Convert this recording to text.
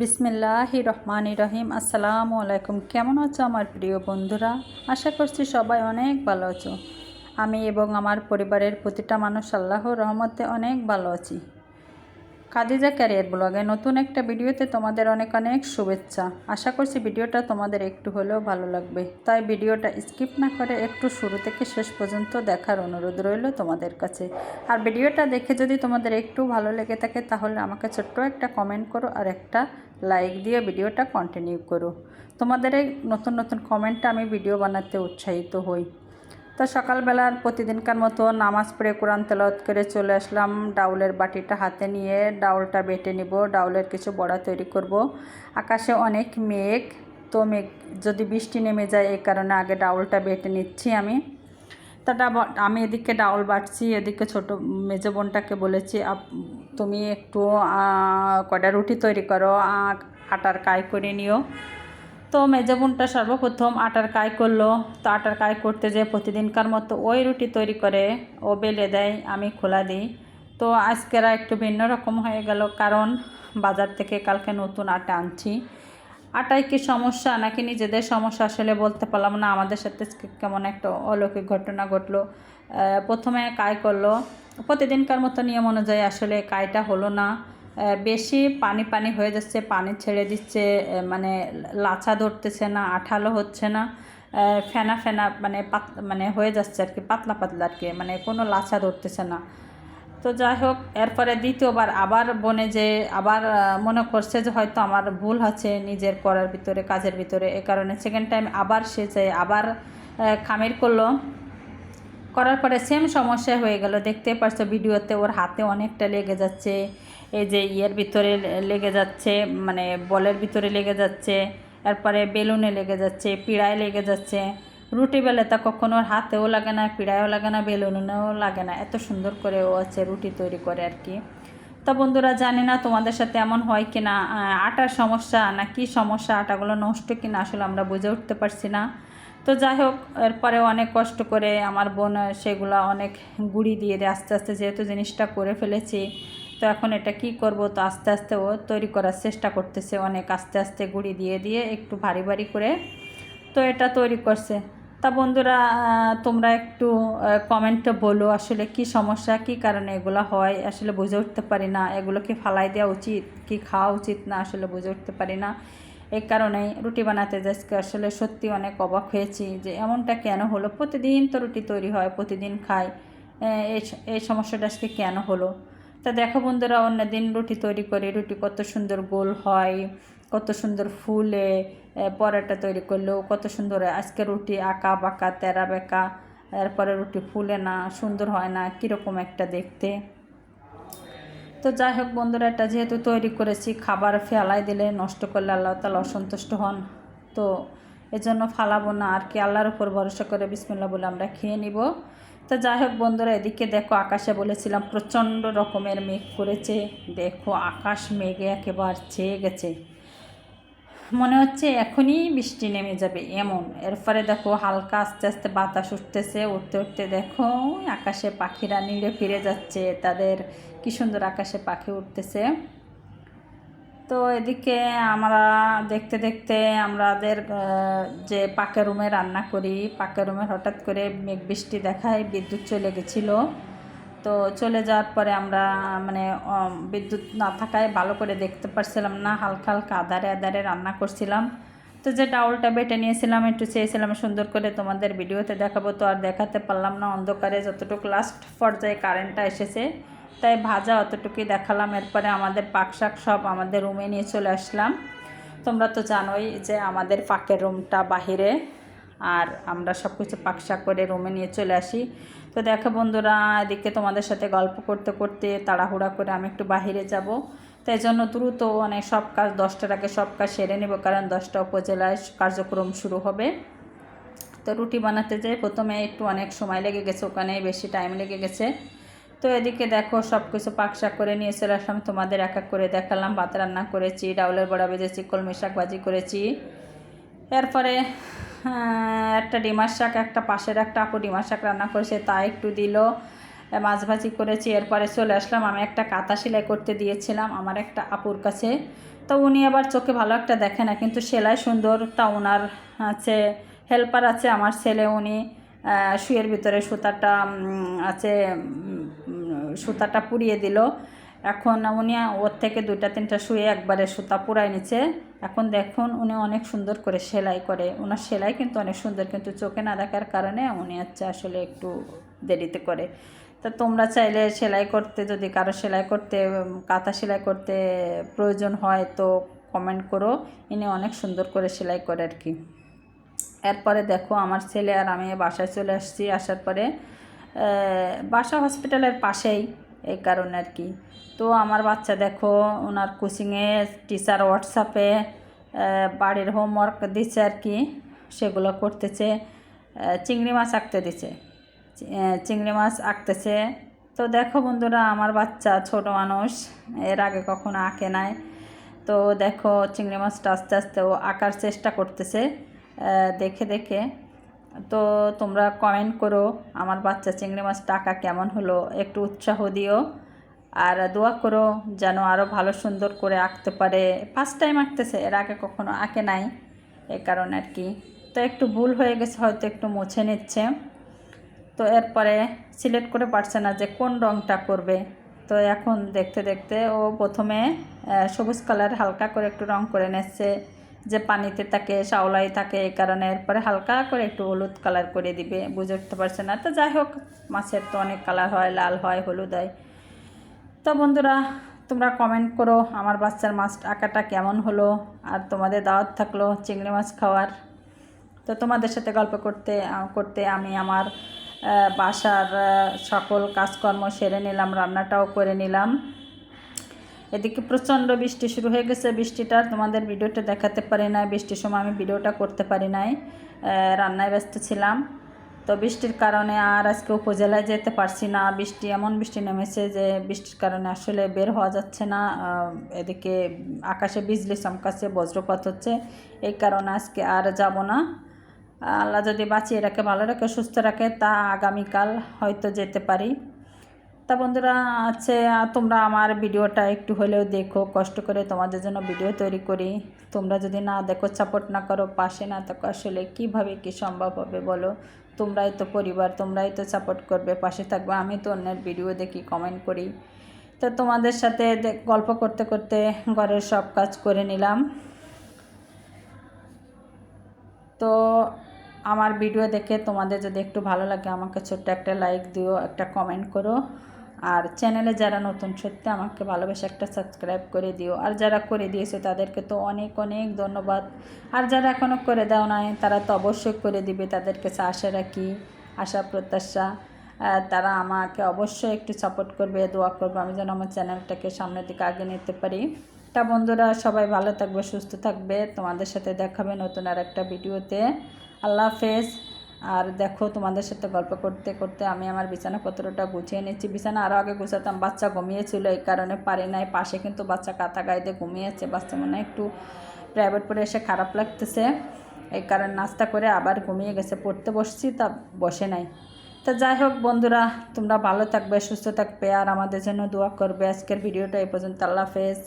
বিসমিল্লাহ রহমান রহিম। আসসালামু আলাইকুম। কেমন আছো আমার প্রিয় বন্ধুরা? আশা করছি সবাই অনেক ভালো আছো। আমি এবং আমার পরিবারের প্রতিটা মানুষ আল্লাহ রহমতে অনেক ভালো আছি। কাদিজা ক্যারিয়ার ব্লগে নতুন একটা ভিডিওতে তোমাদের অনেক অনেক শুভেচ্ছা। আশা করছি ভিডিওটা তোমাদের একটু হলেও ভালো লাগবে। তাই ভিডিওটা স্কিপ না করে একটু শুরু থেকে শেষ পর্যন্ত দেখার অনুরোধ রইল তোমাদের কাছে। আর ভিডিওটা দেখে যদি তোমাদের একটু ভালো লেগে থাকে তাহলে আমাকে ছোট্ট একটা কমেন্ট করো আর একটা লাইক দিয়ে ভিডিওটা কন্টিনিউ করো। তোমাদের এই নতুন নতুন কমেন্টটা আমি ভিডিও বানাতে উৎসাহিত হই। তো সকালবেলার প্রতিদিনকার মতো নামাজ পড়ে কোরআন তেলাওয়াত করে চলে আসলাম। ডাউলের বাটিটা হাতে নিয়ে ডাউলটা বেটে নিব। ডাউলের কিছু বড়া তৈরি করব। আকাশে অনেক মেঘ, তো মেঘ যদি বৃষ্টি নেমে যায় এই কারণে আগে ডাউলটা বেটে নিচ্ছি আমি। তা আমি এদিকে ডাউল বাটছি, এদিকে ছোট মেজো বোনটাকে বলেছি তুমি একটু কটা রুটি তৈরি করো আটার কাই করে নিও। তো মেজো বোনটা সর্বপ্রথম আটার কাই করল, তো আটার কাই করতে যে প্রতিদিনকার মতো ওই রুটি তৈরি করে ও বেলে দেয়, আমি খোলা দিই। তো আজকেরা একটু ভিন্ন রকম হয়ে গেল, কারণ বাজার থেকে কালকে নতুন আটা আনছি। আটায় কি সমস্যা নাকি নিজেদের সমস্যা আসলে বলতে পারলাম না, আমাদের সাথে কেমন একটা অলৌকিক ঘটনা ঘটলো। প্রথমে কাই করল, প্রতিদিনকার মতো নিয়ম অনুযায়ী আসলে কাইটা হলো না। বেশি পানি পানি হয়ে যাচ্ছে, পানি ছেড়ে দিচ্ছে মানে লাচা ধরতেছে না, আঠালো হচ্ছে না ফেনা ফেনা মানে পাত মানে হয়ে যাচ্ছে আর কি, পাতলা পাতলা আর কি মানে কোনো লাচা ধরতেছে না। তো যাই হোক, এরপরে দ্বিতীয়বার আবার বনে যে আবার মনে করছে যে হয়তো আমার ভুল আছে নিজের করার ভিতরে, কাজের ভিতরে, এ কারণে সেকেন্ড টাইম আবার সে যে আবার খামির করল। করার পরে সেম সমস্যা হয়ে গেল। দেখতে পারছ ভিডিওতে ওর হাতে অনেকটা লেগে যাচ্ছে। এই যে ইয়ের ভিতরে লেগে যাচ্ছে মানে বলের ভিতরে লেগে যাচ্ছে, এরপরে বেলুনে লেগে যাচ্ছে, পিড়ায় লেগে যাচ্ছে। রুটি বেলে তা কখনো ওর হাতেও লাগে না, পিড়ায়ও লাগে না, বেলুনেও লাগে না। এত সুন্দর করে ও আছে রুটি তৈরি করে আর কি। তা বন্ধুরা, জানি না তোমাদের সাথে এমন হয় কি না আটার সমস্যা না কি সমস্যা, আটাগুলো নষ্ট কি না আসলে আমরা বুঝে উঠতে পারছি না। তো যাই হোক, এরপরে অনেক কষ্ট করে আমার বোন সেগুলো অনেক গুঁড়ি দিয়ে দেয়, আস্তে আস্তে যেহেতু জিনিসটা করে ফেলেছি। তো এখন এটা কি করব? তো আস্তে আস্তে ও তৈরি করার চেষ্টা করতেছে অনেক, আস্তে আস্তে গুঁড়ি দিয়ে দিয়ে একটু ভারী ভারী করে। তো এটা তৈরি করছে। তা বন্ধুরা তোমরা একটু কমেন্টে বলো আসলে কি সমস্যা, কি কারণে এগুলো হয়? আসলে বুঝে উঠতে পারি না। এগুলো কি ফালাই দেওয়া উচিত, কি খাওয়া উচিত না? আসলে বুঝে উঠতে পারি না। এই কারণেই রুটি বানাতে যাচ্ছি আসলে সত্যি অনেক অবাক হয়েছি যে এমনটা কেন হলো? প্রতিদিন তো রুটি তৈরি হয়, প্রতিদিন খাই। এই সমস্যাটা আজকে কেন হলো? তা দেখো বন্ধুরা অন্য দিন রুটি তৈরি করি রুটি কত সুন্দর গোল হয়, কত সুন্দর ফুলে পরোটা তৈরি করলেও কত সুন্দর আজকে রুটি আঁকা বাঁকা, তেরা বেঁকা, এরপরে রুটি ফুলে না, সুন্দর হয় না, কীরকম একটা দেখতে? তো যাই হোক বন্ধুরা, এটা যেহেতু তৈরি করেছি, খাবার ফেলাই দিলে নষ্ট করলে আল্লাহ তালা অসন্তুষ্ট হন। তো এজন্য ফালাবো না, আর কি আল্লাহর উপর ভরসা করে বিসমিল্লা বলে আমরা খেয়ে নিব। তো যাই হোক বন্ধুরা, এদিকে দেখো আকাশে বলেছিলাম, প্রচণ্ড রকমের মেঘ করেছে। দেখো আকাশ মেঘে একেবারে ছেয়ে গেছে। মনে হচ্ছে এখনই বৃষ্টি নেমে যাবে, এমন। এরপরে দেখো হালকা আস্তে আস্তে বাতাস উঠতেছে, উঠতে উঠতে দেখো আকাশে পাখিরা নিড়ে ফিরে যাচ্ছে, তাদের কি সুন্দর আকাশে পাখি উঠতেছে। তো এদিকে আমরা দেখতে দেখতে আমাদের যে পাকের রুমে রান্না করি পাকের রুমে হঠাৎ করে মেঘ বৃষ্টি দেখায়, বিদ্যুৎ চলে গেছিল। তো চলে যাওয়ার পরে আমরা মানে বিদ্যুৎ না থাকায় ভালো করে দেখতে পারছিলাম না, হালকা হালকা আধারে আধারে রান্না করছিলাম। তো যে ডাউলটা বেটে নিয়েছিলাম, একটু চেয়েছিলাম সুন্দর করে তোমাদের ভিডিওতে দেখাবো, তো আর দেখাতে পারলাম না। অন্ধকারে যতটুকু লাস্ট পর্যায়ে কারেন্টটা এসেছে তাই ভাজা অতটুকুই দেখালাম। এরপরে আমাদের পাক শাক সব আমাদের রুমে নিয়ে চলে আসলাম। তোমরা তো জানোই যে আমাদের পাকের রুমটা বাহিরে, আর আমরা সব কিছু পাকশাক করে রুমে নিয়ে চলে আসি। তো দেখো বন্ধুরা, এদিকে তোমাদের সাথে গল্প করতে করতে তাড়াহুড়া করে আমি একটু বাহিরে যাব। তাই জন্য দ্রুত মানে সব কাজ দশটার আগে সব কাজ সেরে নেব, কারণ দশটা উপজেলায় কার্যক্রম শুরু হবে। তো রুটি বানাতে যেয়ে প্রথমে একটু অনেক সময় লেগে গেছে ওখানে বেশি টাইম লেগে গেছে। তো এদিকে দেখো সব কিছু পাকশাক করে নিয়ে চলে আসলাম তোমাদের এক এক করে দেখালাম। ভাত রান্না করেছি, ডাউলের বড়া ভেজেছি কলমি শাক ভাজি করেছি। এরপরে একটা ডিমার শাক, একটা পাশের একটা আপু ডিমার শাক রান্না করেছে, তা একটু দিল। মাছ ভাজি করেছি। এরপরে চলে আসলাম। আমি একটা কাঁথা সেলাই করতে দিয়েছিলাম আমার একটা আপুর কাছে। তো উনি আবার চোখে ভালো একটা দেখে না, কিন্তু সেলাই সুন্দর। তা ওনার আছে হেল্পার আছে আমার ছেলে উনি। শুয়ের ভিতরে সুতাটা আছে সুতাটা পুড়িয়ে দিল। এখন উনি ওর থেকে দুইটা, তিনটা শুয়ে একবারে সুতা পুরাই নিচ্ছে এখন দেখুন উনি অনেক সুন্দর করে সেলাই করে। ওনার সেলাই কিন্তু অনেক সুন্দর, কিন্তু চোখে না দেখার কারণে উনি হচ্ছে আসলে একটু দেরিতে করে। তা তোমরা চাইলে সেলাই করতে, যদি কারও সেলাই করতে কাঁথা সেলাই করতে প্রয়োজন হয় তো কমেন্ট করো। ইনি অনেক সুন্দর করে সেলাই করে আর কি। এরপরে দেখো আমার ছেলে আর আমি বাসায় চলে আসছি। আসার পরে বাসা হসপিটালের পাশেই, এই কারণে আর কি। তো আমার বাচ্চা দেখো, ওনার কোচিংয়ে টিচার হোয়াটসঅ্যাপে বাড়ির হোমওয়ার্ক দিচ্ছে আর কি, সেগুলো করতেছে। চিংড়ি মাছ আঁকতে দিছে। চিংড়ি মাছ আঁকতেছে। তো দেখো বন্ধুরা, আমার বাচ্চা ছোট মানুষ, এর আগে কখনো আঁকে নাই। তো দেখো, চিংড়ি মাছটা আস্তে আস্তে ও আঁকার চেষ্টা করতেছে। দেখে দেখে। তো তোমরা কমেন্ট করো আমার বাচ্চা চিংড়ি মাছ টাকা কেমন হলো, একটু উৎসাহ দিও। আর দোয়া করো যেন আরও ভালো সুন্দর করে আঁকতে পারে। ফার্স্ট টাইম আঁকতেছে, এর আগে কখনো আঁকে নাই, এ কারণে আর কি। তো একটু ভুল হয়ে গেছে, হয়তো একটু মুছে নিচ্ছে। তো এরপরে সিলেক্ট করে পারছে না যে কোন রঙটা করবে। তো এখন দেখতে দেখতে ও প্রথমে সবুজ কালার হালকা করে একটু রং করে নিচ্ছে। যে পানিতে থাকে শাওলাই থাকে এই কারণে এরপরে হালকা করে একটু হলুদ কালার করে দিবে, বুঝে উঠতে পারছে না। তো যাই হোক, মাছের তো অনেক কালার হয়, লাল হয়, হলুদ হয়। তো বন্ধুরা, তোমরা কমেন্ট করো আমার বাচ্চার মাছ আঁকাটা কেমন হলো, আর তোমাদের দাওয়াত থাকল চিংড়ি মাছ খাওয়ার। তো তোমাদের সাথে গল্প করতে করতে আমি আমার বাসার সকল কাজকর্ম সেরে নিলাম, রান্নাটাও করে নিলাম। এদিকে প্রচণ্ড বৃষ্টি শুরু হয়ে গেছে। বৃষ্টিটা তোমাদের ভিডিওটা দেখাতে পারি নাই। বৃষ্টির সময় আমি ভিডিওটা করতে পারি নাই। রান্নায় ব্যস্ত ছিলাম। তো বৃষ্টির কারণে আর আজকে উপজেলায় যেতে পারছি না। বৃষ্টি, এমন বৃষ্টি নেমেছে যে বৃষ্টির কারণে আসলে বের হওয়া যাচ্ছে না। এদিকে আকাশে বিজলি চমকাচ্ছে, বজ্রপাত হচ্ছে। এই কারণে আজকে আর যাব না। আল্লাহ যদি বাঁচিয়ে রাখে, ভালো রাখে, সুস্থ রাখে, তা আগামীকাল হয়তো যেতে পারি। তা বন্ধুরা আছে তোমরা আমার ভিডিওটা একটু হলেও দেখো, কষ্ট করে তোমাদের জন্য ভিডিও তৈরি করি। তোমরা যদি না দেখো সাপোর্ট না করো, পাশে না থাকো, আসলে কীভাবে কী সম্ভব হবে বলো? তোমরাই তো পরিবার, তোমরাই তো সাপোর্ট করবে, পাশে থাকবে, আমি তো অন্যের ভিডিও দেখি কমেন্ট করি। তো তোমাদের সাথে গল্প করতে করতে ঘরের সব কাজ করে নিলাম। তো আমার ভিডিও দেখে তোমাদের যদি একটু ভালো লাগে, আমাকে ছোট্ট একটা লাইক দিও, একটা কমেন্ট করো। আর চ্যানেলে যারা নতুন, সত্যি আমাকে ভালোবেসে একটা সাবস্ক্রাইব করে দিও। আর যারা করে দিয়েছে, তাদেরকে তো অনেক অনেক ধন্যবাদ। আর যারা এখনও করে দাও নাই, তারা তো অবশ্যই করে দিবে। তাদের কাছে আশা রাখি, আশা, প্রত্যাশা। তারা আমাকে অবশ্যই একটু সাপোর্ট করবে, দোয়া করবে। আমি যেন আমার চ্যানেলটাকে সামনের দিকে আগে নিতে পারি। তা বন্ধুরা, সবাই ভালো থাকবে, সুস্থ থাকবে। তোমাদের সাথে দেখাবে নতুন আর একটা ভিডিওতে আল্লাহ হাফেজ। আর দেখো তোমাদের সাথে গল্প করতে করতে আমি আমার বিছানাপত্রটা গুছিয়ে নিচ্ছি। বিছানা আরও আগে গুছাতাম, বাচ্চা ঘুমিয়েছিল এই কারণে পারি নাই। পাশে কিন্তু বাচ্চা কাঁথা গাইতে ঘুমিয়েছে, বাচ্চা মনে একটু প্রাইভেট পড়ে এসে খারাপ লাগতেছে। এই কারণে নাস্তা করে আবার ঘুমিয়ে গেছে। পড়তে বসছি তা বসে নাই। তা যাই হোক বন্ধুরা, তোমরা ভালো থাকবে, সুস্থ থাকবে আর আমাদের জন্য দোয়া করবে। আজকের ভিডিওটা এই পর্যন্ত। আল্লাহ হাফেজ।